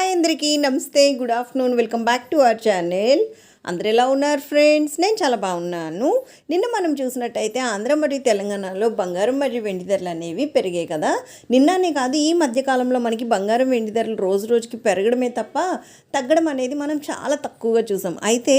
Hi అందరికీ నమస్తే good afternoon welcome back to our channel అందరు ఎలా ఉన్నారు ఫ్రెండ్స్? నేను చాలా బాగున్నాను. నిన్న మనం చూసినట్టయితే ఆంధ్ర మరియు తెలంగాణలో బంగారం మరియు వెండి ధరలు అనేవి పెరిగాయి కదా? నిన్ననే కాదు ఈ మధ్యకాలంలో మనకి బంగారం వెండి ధరలు రోజు రోజుకి పెరగడమే తప్ప తగ్గడం అనేది మనం చాలా తక్కువగా చూసాం. అయితే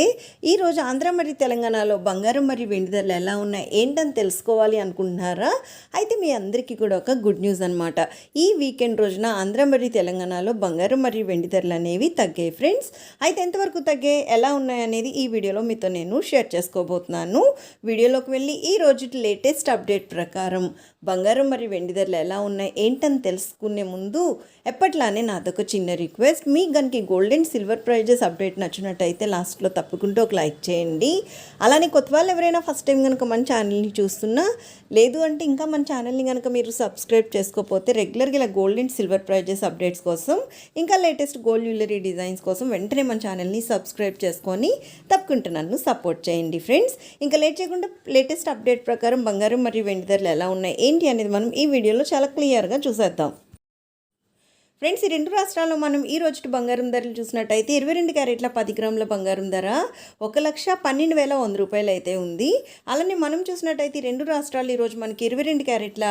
ఈరోజు ఆంధ్ర మరియు తెలంగాణలో బంగారం మరియు వెండి ధరలు ఎలా ఉన్నాయి? ఏంటని తెలుసుకోవాలి అనుకుంటున్నారా? అయితే మీ అందరికీ కూడా ఒక గుడ్ న్యూస్ అనమాట ఈ వీకెండ్ రోజున ఆంధ్ర మరియు తెలంగాణలో బంగారం మరియు వెండి ధరలు అనేవి తగ్గాయి ఫ్రెండ్స్. అయితే ఎంతవరకు తగ్గాయి? ఎలా ఉన్నాయని అనేది ఈ వీడియోలో మీతో నేను షేర్ చేసుకోబోతున్నాను. వీడియోలోకి వెళ్ళి ఈ రోజు లేటెస్ట్ అప్డేట్ ప్రకారం బంగారం మరియు వెండి ధరలు ఎలా ఉన్నాయి ఏంటని తెలుసుకునే ముందు ఎప్పట్లానే నాదొక చిన్న రిక్వెస్ట్. మీ గనికి gold and silver prices update నచ్చినట్టయితే లాస్ట్లో తప్పకుండా ఒక లైక్ చేయండి. అలానే కొత్త వాళ్ళు ఎవరైనా ఫస్ట్ టైం కనుక మన ఛానల్ని చూస్తున్నా లేదు అంటే ఇంకా మన ఛానల్ని కనుక మీరు సబ్స్క్రైబ్ చేసుకోకపోతే రెగ్యులర్గా ఇలా gold and silver prices updates కోసం ఇంకా లేటెస్ట్ గోల్డ్ జ్యువెలరీ డిజైన్స్ కోసం వెంటనే మన ఛానల్ని సబ్స్క్రైబ్ చేసుకొని తప్పకుండా నన్ను సపోర్ట్ చేయండి ఫ్రెండ్స్ ఇంకా లేట్ చేయకుండా లేటెస్ట్ అప్డేట్ ప్రకారం బంగారం మరియు వెండి ధరలు ఎలా ఉన్నాయి ఏంటి అనేది మనం ఈ వీడియోలో చాలా క్లియర్గా చూసేద్దాం. ఫ్రెండ్స్ ఈ రెండు రాష్ట్రాల్లో మనం ఈ రోజు బంగారం ధరలు చూసినట్టయితే ఇరవై రెండు క్యారెట్ల పది గ్రాముల బంగారం ధర ఒక లక్ష పన్నెండు వేల వంద రూపాయలు అయితే ఉంది. అలానే మనం చూసినట్టయితే ఈ రెండు రాష్ట్రాలు ఈరోజు మనకి ఇరవై రెండు క్యారెట్ల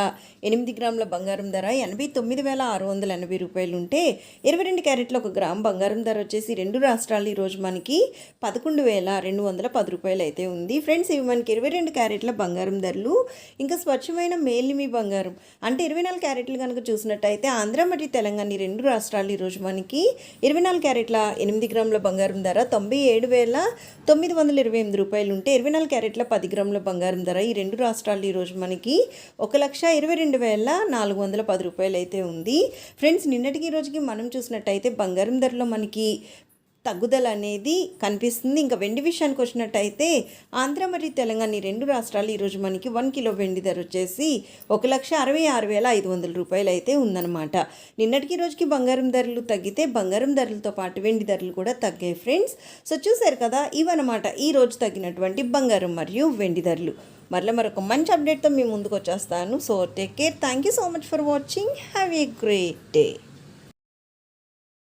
ఎనిమిది గ్రాముల బంగారం ధర ఎనభై తొమ్మిది వేల ఆరు వందల ఎనభై రూపాయలు ఉంటే ఇరవై రెండు క్యారెట్ల ఒక గ్రామ్ బంగారం ధర వచ్చేసి రెండు రాష్ట్రాలు ఈరోజు మనకి పదకొండు వేల రెండు వందల పది రూపాయలు అయితే ఉంది. ఫ్రెండ్స్ ఇవి మనకి ఇరవై రెండు క్యారెట్ల బంగారం ధరలు. ఇంకా స్వచ్ఛమైన మేలిమి బంగారం అంటే ఇరవై నాలుగు క్యారెట్లు కనుక చూసినట్టయితే ఆంధ్ర మరియు తెలంగాణ రెండు రాష్ట్రాలు ఈరోజు మనకి ఇరవై నాలుగు క్యారెట్ల ఎనిమిది గ్రాముల బంగారం ధర తొంభై ఏడు వేల తొమ్మిది వందల ఇరవై ఎనిమిది రూపాయలు ఉంటే ఇరవై నాలుగు క్యారెట్ల పది గ్రాముల బంగారం ధర ఈ రెండు రాష్ట్రాలు ఈరోజు మనకి ఒక లక్ష ఇరవై రెండు వేల నాలుగు వందల పది రూపాయలు అయితే ఉంది. ఫ్రెండ్స్ నిన్నటికి ఈ రోజుకి మనం చూసినట్టయితే బంగారం ధరలో మనకి తగ్గుదల అనేది కనిపిస్తుంది. ఇంకా వెండి విషయానికి వచ్చినట్టయితే ఆంధ్ర మరియు తెలంగాణ ఈ రెండు రాష్ట్రాలు ఈరోజు మనకి వన్ కిలో వెండి ధర వచ్చేసి ఒక లక్ష అరవై ఆరు వేల ఐదు వందల రూపాయలు అయితే ఉందన్నమాట. నిన్నటికి రోజుకి బంగారం ధరలు తగ్గితే బంగారం ధరలతో పాటు వెండి ధరలు కూడా తగ్గాయి ఫ్రెండ్స్. సో చూసారు కదా ఇవన్నమాట ఈ రోజు తగ్గినటువంటి బంగారం మరియు వెండి ధరలు. మరలా మరొక మంచి అప్డేట్తో మీ ముందుకు వచ్చేస్తాను. So take care. Thank you so much for watching. Have a great day.